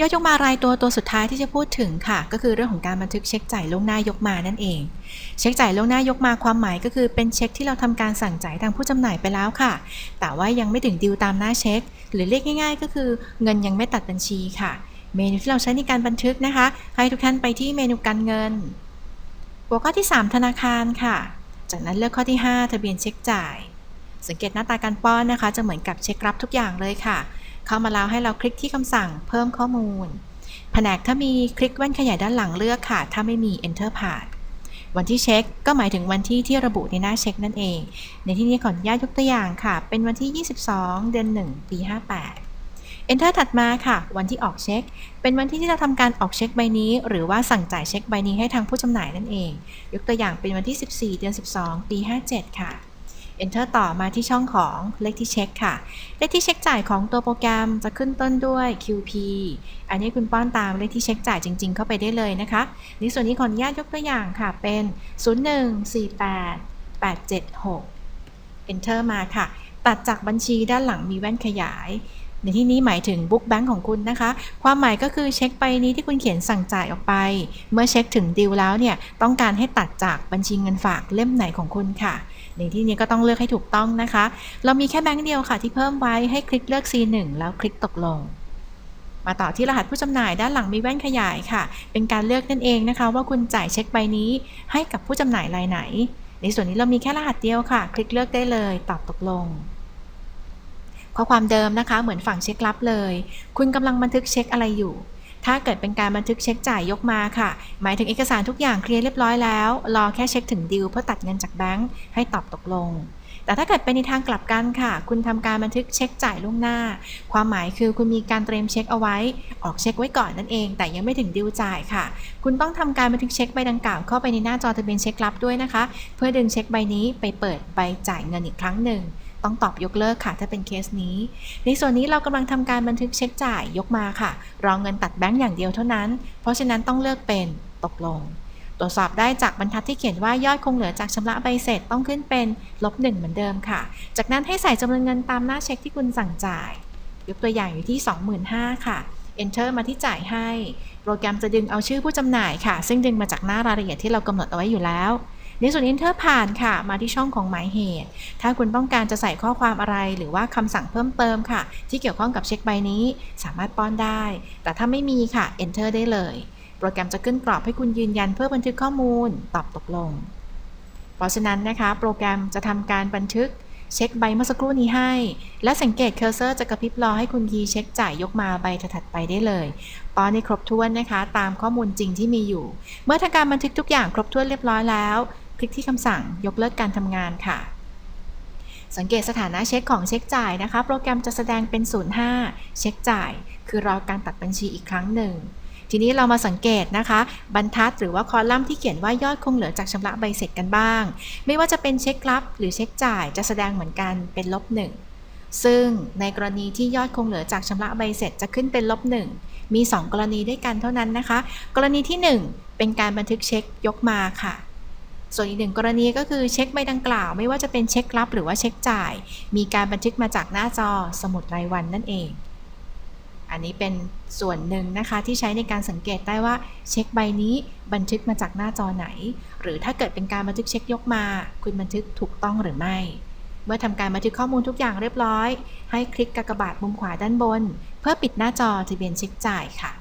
ยอดยกมารายตัวตัวสุดท้ายที่จะพูดถึงค่ะ ก็คือเรื่องของการบันทึกเช็คจ่ายล่วงหน้ายกมานั่นเอง เช็คจ่ายล่วงหน้ายกมาความหมายก็คือเป็นเช็คที่เราทำการสั่งจ่ายทางผู้จำหน่ายไปแล้วค่ะ แต่ว่ายังไม่ถึงดิวตามหน้าเช็ค หรือเรียกง่ายๆ ก็คือเงินยังไม่ตัดบัญชีค่ะ เมนูที่เราใช้ในการบันทึกนะคะ ให้ทุกท่านไปที่เมนูการเงิน หัวข้อที่ 3 ธนาคารค่ะ จากนั้นเลือกข้อที่ 5 ทะเบียนเช็คจ่าย สังเกตหน้าตาการป้อนนะคะ จะเหมือนกับเช็ครับทุกอย่างเลยค่ะ เข้ามาแล้วให้เราคลิกที่คำสั่งเพิ่มข้อมูล แผนกถ้ามีคลิกแว่นขยายด้านหลังเลือกค่ะ ถ้าไม่มี enter ผ่านวันที่เช็คก็หมายถึงวันที่ที่ระบุในหน้าเช็คนั่นเอง ในที่นี้ขออนุญาตยกตัวอย่างค่ะ เป็นวันที่ 22 เดือน 1 ปี 58 enter ถัดมาค่ะ วันที่ออกเช็ค เป็นวันที่ที่เราทำการออกเช็คใบนี้ หรือว่าสั่งจ่ายเช็คใบนี้ให้ทางผู้จำหน่ายนั่นเอง ยกตัวอย่างเป็นวันที่ 14 เดือน 12 ปี 57 ค่ะ Enter ต่อมาที่ช่องของเลขที่เช็คค่ะ เลขที่เช็คจ่ายของตัวโปรแกรมจะขึ้นต้นด้วย QP อันนี้คุณป้อนตามเลขที่เช็คจ่ายจริง ๆ เข้าไปได้เลยนะคะ ในส่วนนี้ขออนุญาตยกตัวอย่างค่ะ เป็น 0148 876 Enter มาค่ะ ตัดจากบัญชีด้านหลังมีแว่นขยาย ในที่นี้หมายถึงบุ๊กแบงค์ของคุณนะคะ ความหมายก็คือเช็คใบนี้ที่คุณเขียนสั่งจ่ายออกไป เมื่อเช็คถึงดีลแล้วเนี่ย ต้องการให้ตัดจากบัญชีเงินฝากเล่มไหนของคุณค่ะ ในที่นี้ก็ต้องเลือกให้ถูกต้องนะคะ เรามีแค่แบงค์เดียวค่ะที่เพิ่มไว้ให้คลิกเลือก C1 แล้วคลิกตกลง มาต่อที่รหัสผู้จำหน่ายด้านหลังมีแว่นขยายค่ะ เป็นการเลือกนั่นเองนะคะ ว่าคุณจ่ายเช็คใบนี้ให้กับผู้จำหน่ายรายไหน ในส่วนนี้เรามีแค่รหัสเดียวค่ะ คลิกเลือกได้เลยตอบตกลงข้อความเดิมนะคะ เหมือนฝั่งเช็คลับเลย คุณกำลังบันทึกเช็คอะไรอยู่ ถ้าเกิดเป็นการบันทึกเช็คจ่ายยกมาค่ะ หมายถึงเอกสารทุกอย่างเคลียร์เรียบร้อยแล้ว รอแค่เช็คถึงดิวเพื่อตัดเงินจากแบงค์ให้ตอบตกลง แต่ถ้าเกิดเป็นในทางกลับกันค่ะ คุณทำการบันทึกเช็คจ่ายล่วงหน้า ความหมายคือคุณมีการเตรียมเช็คเอาไว้ ออกเช็คไว้ก่อนนั่นเอง แต่ยังไม่ถึงดิวจ่ายค่ะ คุณต้องทำการบันทึกเช็คใบดังกล่าวเข้าไปในหน้าจอทะเบียนเช็คลับด้วยนะคะ เพื่อดึงเช็คใบนี้ไปเปิดใบจ่ายเงินอีกครั้งหนึ่ง ต้องตอบยกเลิกค่ะ ถ้าเป็นเคสนี้ ในส่วนนี้เรากำลังทำการบันทึกเช็คจ่ายยกมาค่ะ รองเงินตัดแบงก์อย่างเดียวเท่านั้น เพราะฉะนั้นต้องเลือกเป็นตกลง ตรวจสอบได้จากบรรทัดที่เขียนว่ายอดคงเหลือจากชำระใบเสร็จต้องขึ้นเป็นลบหนึ่งเหมือนเดิมค่ะ จากนั้นให้ใส่จำนวนเงินตามหน้าเช็คที่คุณสั่งจ่าย ยกตัวอย่างอยู่ที่ 25,000ค่ะ Enter มาที่จ่ายให้ โปรแกรมจะดึงเอาชื่อผู้จำหน่ายค่ะ ซึ่งดึงมาจากหน้ารายละเอียดที่เรากำหนดเอาไว้อยู่แล้ว ในส่วน Enter ผ่านค่ะ มาที่ช่องของหมายเหตุ ถ้าคุณต้องการจะใส่ข้อความอะไรหรือว่าคำสั่งเพิ่มเติมค่ะ ที่เกี่ยวข้องกับเช็คใบนี้สามารถป้อนได้ แต่ถ้าไม่มีค่ะ Enter ได้เลย โปรแกรมจะขึ้นกรอบให้คุณยืนยันเพื่อบันทึกข้อมูล ตอบตกลง เพราะฉะนั้นนะคะ โปรแกรมจะทำการบันทึกเช็คใบเมื่อสักครู่นี้ให้ และสังเกตเคอร์เซอร์จะกระพริบรอให้คุณคีย์เช็คจ่ายยกมาใบถัดไปได้เลยป้อนให้ครบถ้วนนะคะ ตามข้อมูลจริงที่มีอยู่ เมื่อทำการบันทึกทุกอย่างครบถ้วนเรียบร้อยแล้ว คลิกที่คำสั่งยกเลิกการทำงานค่ะ สังเกตสถานะเช็คของเช็คจ่ายนะคะ โปรแกรมจะแสดงเป็น 05 เช็คจ่าย คือรอการตัดบัญชีอีกครั้งหนึ่ง ทีนี้เรามาสังเกตนะคะ บรรทัดหรือว่าคอลัมน์ที่เขียนว่ายอดคงเหลือจากชำระใบเสร็จกันบ้าง ไม่ว่าจะเป็นเช็ครับหรือเช็คจ่ายจะแสดงเหมือนกันเป็นลบหนึ่งซึ่งในกรณีที่ยอดคงเหลือจากชำระใบเสร็จจะขึ้นเป็นลบหนึ่งมี 2 กรณีด้วยกันเท่านั้นนะคะ กรณีที่ 1 เป็นการบันทึกเช็คยกมาค่ะ ส่วนอีกหนึ่งกรณีก็คือเช็คใบดังกล่าว ไม่ว่าจะเป็นเช็ครับหรือว่าเช็คจ่าย มีการบันทึกมาจากหน้าจอสมุดรายวันนั่นเอง อันนี้เป็นส่วนหนึ่งนะคะที่ใช้ในการสังเกตได้ว่าเช็คใบนี้บันทึกมาจากหน้าจอไหน หรือถ้าเกิดเป็นการบันทึกเช็คยกมา คุณบันทึกถูกต้องหรือไม่เมื่อทำการบันทึกข้อมูลทุกอย่างเรียบร้อย ให้คลิกกากบาทมุมขวาด้านบน เพื่อปิดหน้าจอทะเบียนเช็คจ่ายค่ะ